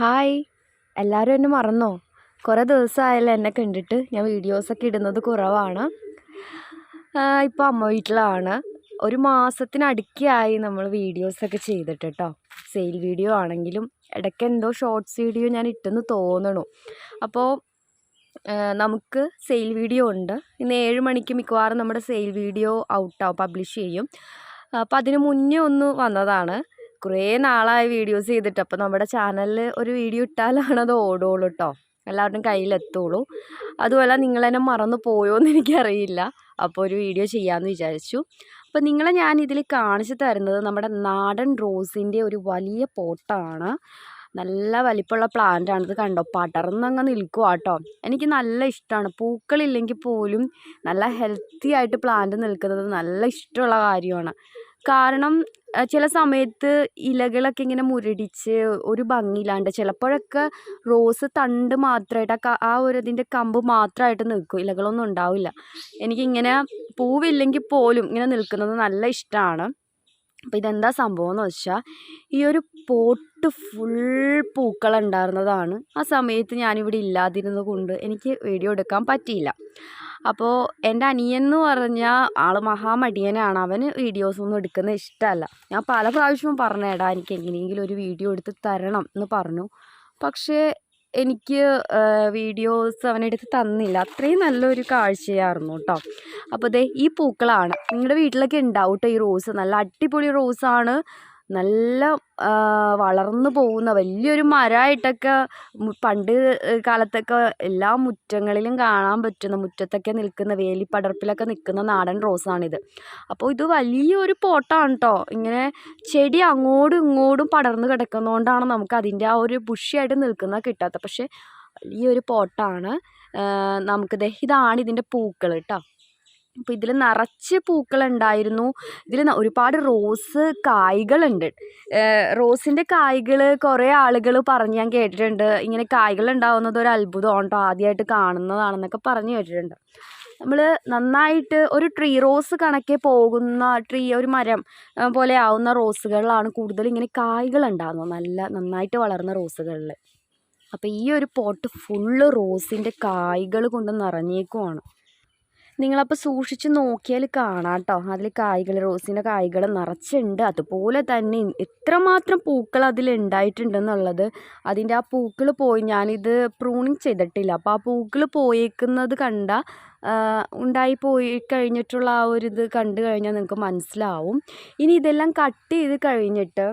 Hi. എല്ലാവരും എന്നെ മറന്നോ? കുറേ ദിവസമായല്ലോ എന്നെ കണ്ടിട്ട്. ഞാൻ വീഡിയോസൊക്കെ ഇടുന്നത് കുറവാണ്. ഇപ്പോൾ അമ്മ വീട്ടിലാണ്. ഒരു മാസത്തിനടുക്കായി നമ്മൾ വീഡിയോസൊക്കെ ചെയ്തിട്ട് കേട്ടോ സെയിൽ വീഡിയോ ആണെങ്കിലും ഇടയ്ക്ക് എന്തോ ഷോർട്സ് വീഡിയോ ഞാൻ ഇട്ടെന്ന് തോന്നണു. അപ്പോൾ നമുക്ക് സെയിൽ വീഡിയോ ഉണ്ട്. ഇന്ന് ഏഴ് മണിക്ക് മിക്കവാറും നമ്മുടെ സെയിൽ വീഡിയോ ഔട്ടാവും പബ്ലിഷ് ചെയ്യും. അപ്പോൾ അതിന് മുന്നേ ഒന്ന് വന്നതാണ്. കുറേ നാളായി വീഡിയോസ് ചെയ്തിട്ട്. അപ്പോൾ നമ്മുടെ ചാനലിൽ ഒരു വീഡിയോ ഇട്ടാലാണ് അത് ഓടുള്ളൂ കേട്ടോ എല്ലാവരുടെയും കയ്യിലെത്തുള്ളൂ നിങ്ങൾ നിങ്ങളെന്നെ മറന്നു പോയോ എന്ന് എനിക്കറിയില്ല. അപ്പോൾ ഒരു വീഡിയോ ചെയ്യാമെന്ന് വിചാരിച്ചു. അപ്പോൾ നിങ്ങളെ ഞാൻ ഇതിൽ കാണിച്ചു തരുന്നത് നമ്മുടെ നാടൻ റോസിന്റെ ഒരു വലിയ പോട്ടാണ്. നല്ല വലിപ്പമുള്ള പ്ലാന്റ് ആണിത് കണ്ടോ? പടർന്നങ്ങ് നിൽക്കുക കേട്ടോ എനിക്ക് നല്ല ഇഷ്ടമാണ്. പൂക്കളില്ലെങ്കിൽ പോലും നല്ല ഹെൽത്തി ആയിട്ട് പ്ലാന്റ് നിൽക്കുന്നത് നല്ല ഇഷ്ടമുള്ള കാര്യമാണ്. കാരണം ചില സമയത്ത് ഇലകളൊക്കെ ഇങ്ങനെ മുരടിച്ച് ഒരു ഭംഗിയില്ലാണ്ട് ചിലപ്പോഴൊക്കെ റോസ് തണ്ട് മാത്രമായിട്ട് ആ ഒരു ഇതിന്റെ കമ്പ് മാത്രമായിട്ട് നിൽക്കും. ഇലകളൊന്നും ഉണ്ടാവില്ല. എനിക്കിങ്ങനെ പൂവില്ലെങ്കിൽ പോലും ഇങ്ങനെ നിൽക്കുന്നത് നല്ല ഇഷ്ടമാണ് അപ്പോൾ ഇതെന്താ സംഭവം എന്ന് വെച്ചാൽ ഈ ഒരു പോട്ട് ഫുൾ പൂക്കൾ ഉണ്ടായിരുന്നതാണ്. ആ സമയത്ത് ഞാനിവിടെ ഇല്ലാതിരുന്നത് കൊണ്ട് എനിക്ക് വീഡിയോ എടുക്കാൻ പറ്റിയില്ല. അപ്പോൾ എന്റെ അനിയൻ എന്ന് പറഞ്ഞാൽ ആൾ മഹാമടിയനാണ്. അവന് വീഡിയോസൊന്നും എടുക്കുന്നത് ഇഷ്ടമല്ല. ഞാൻ പല പ്രാവശ്യവും പറഞ്ഞേടാ എനിക്ക് എങ്ങനെയെങ്കിലും ഒരു വീഡിയോ എടുത്ത് തരണം എന്ന് പറഞ്ഞു. പക്ഷേ എനിക്ക് വീഡിയോസ് അവനെടുത്ത് തന്നില്ല. അത്രയും നല്ലൊരു കാഴ്ചയായിരുന്നു കേട്ടോ അപ്പോൾ ദേ ഈ പൂക്കളാണ്. നിങ്ങളുടെ വീട്ടിലൊക്കെ ഉണ്ടാവും കേട്ടോ ഈ റോസ്? നല്ല അടിപൊളി റോസാണ്. നല്ല വളർന്നു പോകുന്ന വലിയൊരു മരമായിട്ടൊക്കെ പണ്ട് കാലത്തൊക്കെ എല്ലാ മുറ്റങ്ങളിലും കാണാൻ പറ്റുന്ന മുറ്റത്തൊക്കെ നിൽക്കുന്ന വേലിപ്പടർപ്പിലൊക്കെ നിൽക്കുന്ന നാടൻ റോസാണിത്. അപ്പോൾ ഇത് വലിയൊരു പോട്ടാണ് കേട്ടോ ഇങ്ങനെ ചെടി അങ്ങോട്ടും ഇങ്ങോട്ടും പടർന്ന് കിടക്കുന്നതുകൊണ്ടാണ് നമുക്ക് അതിന്റെ ആ ഒരു ബുഷിയായിട്ട് നിൽക്കുന്ന കിട്ടാത്തത്. പക്ഷേ വലിയൊരു പോട്ടാണ്. നമുക്ക് ഇതാണ് ഇതിന്റെ പൂക്കൾ കേട്ടോ അപ്പോൾ ഇതിൽ നിറച്ച് പൂക്കളുണ്ടായിരുന്നു. ഇതിൽ ഒരുപാട് റോസ് കായ്കളുണ്ട്. റോസിന്റെ കായ്കൾ കുറേ ആളുകൾ പറഞ്ഞ് ഞാൻ കേട്ടിട്ടുണ്ട്. ഇങ്ങനെ കായ്കൾ ഉണ്ടാവുന്നത് ഒരു അത്ഭുതമാണ് ആദ്യമായിട്ട് കാണുന്നതാണെന്നൊക്കെ പറഞ്ഞ് കേട്ടിട്ടുണ്ട്. നമ്മൾ നന്നായിട്ട് ഒരു ട്രീ റോസ് കണക്കെ പോകുന്ന ട്രീ ഒരു മരം പോലെ ആവുന്ന റോസുകളിലാണ് കൂടുതൽ ഇങ്ങനെ കായ്കൾ ഉണ്ടാകുന്നത് നല്ല നന്നായിട്ട് വളർന്ന റോസുകളിൽ അപ്പോൾ ഈ ഒരു പോട്ട് ഫുള്ള് റോസിന്റെ കായ്കൾ കൊണ്ട് നിറഞ്ഞേക്കുവാണ്. നിങ്ങളപ്പോൾ സൂക്ഷിച്ച് നോക്കിയാൽ കാണാം കേട്ടോ അതിൽ കായ്കൾ റോസിന്റെ കായ്കൾ നിറച്ചുണ്ട്. അതുപോലെ തന്നെ എത്രമാത്രം പൂക്കൾ അതിൽ ഉണ്ടായിട്ടുണ്ടെന്നുള്ളത് അതിന്റെ ആ പൂക്കൾ പോയി ഞാനിത് പ്രൂണിങ് ചെയ്തിട്ടില്ല. അപ്പോൾ ആ പൂക്കൾ പോയേക്കുന്നത് കണ്ട ഉണ്ടായി പോയി കഴിഞ്ഞിട്ടുള്ള ആ ഒരു ഇത് കണ്ടു കഴിഞ്ഞാൽ നിങ്ങൾക്ക് മനസ്സിലാവും. ഇനി ഇതെല്ലാം കട്ട് ചെയ്ത് കഴിഞ്ഞിട്ട്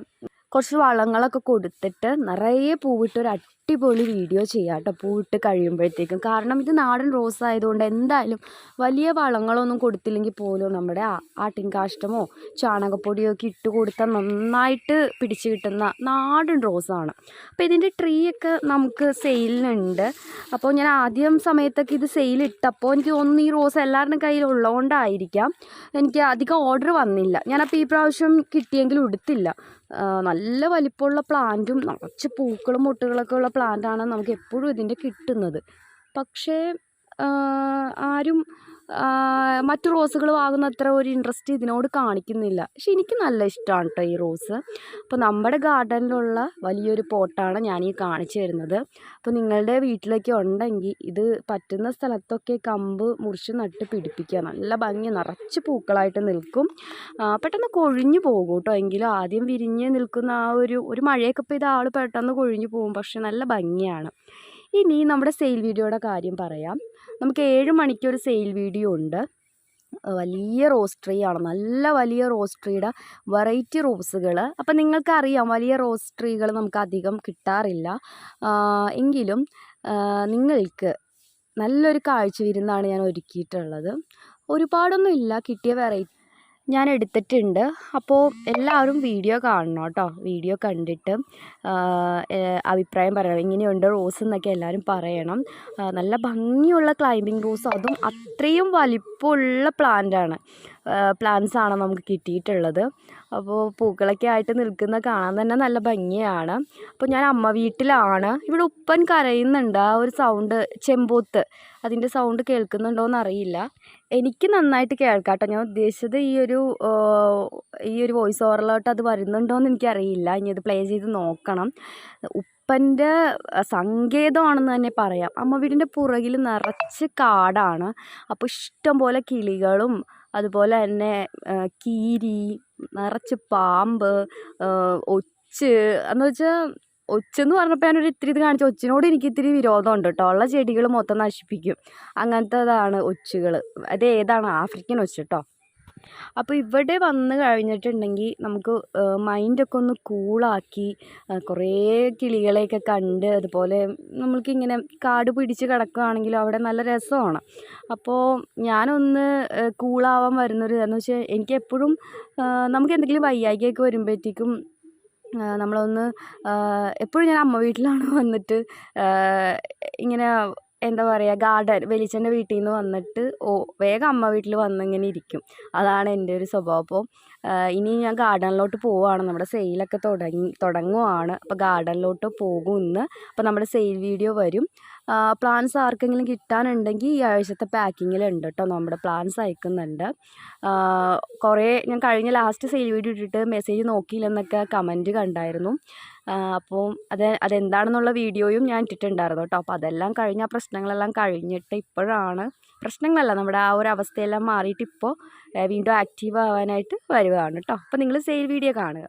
കുറച്ച് വളങ്ങളൊക്കെ കൊടുത്തിട്ട് നിറയെ പൂവിട്ട് ഒരു അടിപൊളി വീഡിയോ ചെയ്യാം കേട്ടോ. പൂവിട്ട് കഴിയുമ്പോഴത്തേക്കും. കാരണം ഇത് നാടൻ റോസ് ആയതുകൊണ്ട് എന്തായാലും വലിയ വളങ്ങളൊന്നും കൊടുത്തില്ലെങ്കിൽ പോലും നമ്മുടെ ആട്ടിൻകാഷ്ടമോ ചാണകപ്പൊടിയോ ഒക്കെ ഇട്ട് കൊടുത്താൽ നന്നായിട്ട് പിടിച്ച് കിട്ടുന്ന നാടൻ റോസാണ് അപ്പോൾ ഇതിന്റെ ട്രീ ഒക്കെ നമുക്ക് സെയിലിനുണ്ട്. അപ്പോൾ ഞാൻ ആദ്യം സമയത്തൊക്കെ ഇത് സെയിൽ ഇട്ടപ്പോൾ എനിക്ക് തോന്നുന്നു ഈ റോസ് എല്ലാവരുടെയും കയ്യിൽ ഉള്ളതുകൊണ്ടായിരിക്കാം. എനിക്ക് അധികം ഓർഡർ വന്നില്ല. ഞാനപ്പോൾ ഈ പ്രാവശ്യം കിട്ടിയെങ്കിലും എടുത്തില്ല വലിപ്പമുള്ള പ്ലാന്റും നിറച്ച് പൂക്കളും മുട്ടുകളൊക്കെ ഉള്ള പ്ലാന്റാണ് നമുക്ക് എപ്പോഴും ഇതിന്റെ കിട്ടുന്നത്. പക്ഷേ ആരും മറ്റു റോസുകൾ വാങ്ങുന്നത്ര ഒരു ഇൻട്രസ്റ്റ് ഇതിനോട് കാണിക്കുന്നില്ല. പക്ഷെ എനിക്ക് നല്ല ഇഷ്ടമാണ് കേട്ടോ ഈ റോസ്. അപ്പോൾ നമ്മുടെ ഗാർഡനിലുള്ള വലിയൊരു പോട്ടാണ് ഞാൻ ഈ കാണിച്ചു തരുന്നത്. അപ്പോൾ നിങ്ങളുടെ വീട്ടിലൊക്കെ ഉണ്ടെങ്കിൽ ഇത് പറ്റുന്ന സ്ഥലത്തൊക്കെ കമ്പ് മുറിച്ച് നട്ട് പിടിപ്പിക്കുക. നല്ല ഭംഗി നിറച്ച് പൂക്കളായിട്ട് നിൽക്കും. പെട്ടെന്ന് കൊഴിഞ്ഞു പോകും കേട്ടോ എങ്കിലും ആദ്യം വിരിഞ്ഞ് നിൽക്കുന്ന ആ ഒരു ഒരു മഴയൊക്കെ പെയ്ത ആൾ പെട്ടെന്ന് കൊഴിഞ്ഞു പോകും. പക്ഷെ നല്ല ഭംഗിയാണ്. ഇനി നമ്മുടെ സെയിൽ വീഡിയോയുടെ കാര്യം പറയാം. നമുക്ക് ഏഴ് മണിക്കൊരു സെയിൽ വീഡിയോ ഉണ്ട്. വലിയ റോസ് ട്രീ ആണ്. നല്ല വലിയ റോസ് ട്രീയുടെ വെറൈറ്റി റോസുകൾ അപ്പം നിങ്ങൾക്കറിയാം വലിയ റോസ് ട്രീകൾ നമുക്ക് അധികം കിട്ടാറില്ല. എങ്കിലും നിങ്ങൾക്ക് നല്ലൊരു കാഴ്ച വിരുന്നാണ് ഞാൻ ഒരുക്കിയിട്ടുള്ളത്. ഒരുപാടൊന്നും ഇല്ല കിട്ടിയ വെറൈറ്റി ഞാൻ എടുത്തിട്ടുണ്ട് അപ്പോൾ എല്ലാവരും വീഡിയോ കാണണം കേട്ടോ. വീഡിയോ കണ്ടിട്ട് അഭിപ്രായം പറയണം. ഇങ്ങനെയുണ്ട് റോസ് എന്നൊക്കെ എല്ലാവരും പറയണം. നല്ല ഭംഗിയുള്ള ക്ലൈമ്പിംഗ് റോസ് അതും അത്രയും വലിപ്പമുള്ള പ്ലാന്റാണ് പ്ലാന്റ്സ് ആണ് നമുക്ക് കിട്ടിയിട്ടുള്ളത്. അപ്പോൾ പൂക്കളൊക്കെ ആയിട്ട് നിൽക്കുന്ന കാണാൻ തന്നെ നല്ല ഭംഗിയാണ്. അപ്പോൾ ഞാൻ അമ്മ വീട്ടിലാണ്. ഇവിടെ ഉപ്പൻ കരയുന്നുണ്ട്. ആ ഒരു സൗണ്ട് ചെമ്പോത്ത്. അതിന്റെ സൗണ്ട് കേൾക്കുന്നുണ്ടോ എന്നറിയില്ല. എനിക്ക് നന്നായിട്ട് കേൾക്കാട്ടോ. കേട്ടോ ഞാൻ ഉദ്ദേശിച്ചത് ഈ ഒരു ഈ ഒരു വോയിസ് ഓവറിലോട്ട് അത് വരുന്നുണ്ടോയെന്ന് എനിക്കറിയില്ല. ഇനി അത് പ്ലേ ചെയ്ത് നോക്കണം. ഉപ്പന്റെ സങ്കേതമാണെന്ന് തന്നെ പറയാം. അമ്മ വീടിന്റെ പുറകിൽ നിറച്ച് കാടാണ്. അപ്പോൾ ഇഷ്ടം പോലെ കിളികളും അതുപോലെ തന്നെ കീരി നിറച്ച് പാമ്പ് ഒച്ച് എന്ന് വെച്ചാൽ ഒച്ചെന്ന് പറഞ്ഞപ്പോൾ ഞാനൊരു ഇത്തിരി ഇത് കാണിച്ചു. ഒച്ചിനോട് എനിക്ക് ഇത്തിരി വിരോധമുണ്ട് കേട്ടോ ഉള്ള ചെടികൾ മൊത്തം നശിപ്പിക്കും. അങ്ങനത്തേതാണ് ഒച്ചുകൾ അത് ഏതാണ്? ആഫ്രിക്കൻ ഒച്ച കേട്ടോ അപ്പോൾ ഇവിടെ വന്ന് കഴിഞ്ഞിട്ടുണ്ടെങ്കിൽ നമുക്ക് മൈൻഡൊക്കെ ഒന്ന് കൂളാക്കി കുറേ കിളികളെയൊക്കെ കണ്ട് അതുപോലെ നമ്മൾക്കിങ്ങനെ കാട് പിടിച്ച് കിടക്കുകയാണെങ്കിലും അവിടെ നല്ല രസമാണ്. അപ്പോൾ ഞാനൊന്ന് കൂളാവാൻ വരുന്നൊരു എന്ന് വെച്ചാൽ എനിക്കെപ്പോഴും നമുക്ക് എന്തെങ്കിലും വയ്യായ്കയൊക്കെ വരുമ്പോഴത്തേക്കും നമ്മളൊന്ന് എപ്പോഴും ഞാൻ അമ്മ വീട്ടിലാണ് വന്നിട്ട് ഇങ്ങനെ എന്താ പറയുക ഗാർഡൻ വെളിച്ചന്റെ വീട്ടിൽ നിന്ന് വന്നിട്ട് ഓ വേഗം അമ്മ വീട്ടിൽ വന്നിങ്ങനെ ഇരിക്കും. അതാണ് എന്റെ ഒരു സ്വഭാവം. അപ്പോൾ ഇനി ഞാൻ ഗാർഡനിലോട്ട് പോവുകയാണ് നമ്മുടെ സെയിലൊക്കെ തുടങ്ങി തുടങ്ങുവാണ്. അപ്പോൾ ഗാർഡനിലോട്ട് പോകും ഇന്ന്. അപ്പോൾ നമ്മുടെ സെയിൽ വീഡിയോ വരും. പ്ലാൻസ് ആർക്കെങ്കിലും കിട്ടാനുണ്ടെങ്കിൽ ഈ ആഴ്ചത്തെ പാക്കിങ്ങിലുണ്ട് കേട്ടോ നമ്മുടെ പ്ലാൻസ് അയക്കുന്നുണ്ട്. കുറേ ഞാൻ കഴിഞ്ഞ ലാസ്റ്റ് സെയിൽ വീഡിയോ ഇട്ടിട്ട് മെസ്സേജ് നോക്കിയില്ലെന്നൊക്കെ കമന്റ് കണ്ടായിരുന്നു. അപ്പോൾ അത് അതെന്താണെന്നുള്ള വീഡിയോയും ഞാൻ ഇട്ടിട്ടുണ്ടായിരുന്നു കേട്ടോ. അപ്പോൾ അതെല്ലാം കഴിഞ്ഞ് ആ പ്രശ്നങ്ങളെല്ലാം കഴിഞ്ഞിട്ട് ഇപ്പോഴാണ് പ്രശ്നങ്ങളല്ല നമ്മുടെ ആ ഒരു അവസ്ഥയെല്ലാം മാറിയിട്ട് ഇപ്പോൾ വീണ്ടും ആക്റ്റീവ് ആവാനായിട്ട് വരുവാണ് കേട്ടോ. അപ്പോൾ നിങ്ങൾ സെയിൽ വീഡിയോ കാണുക.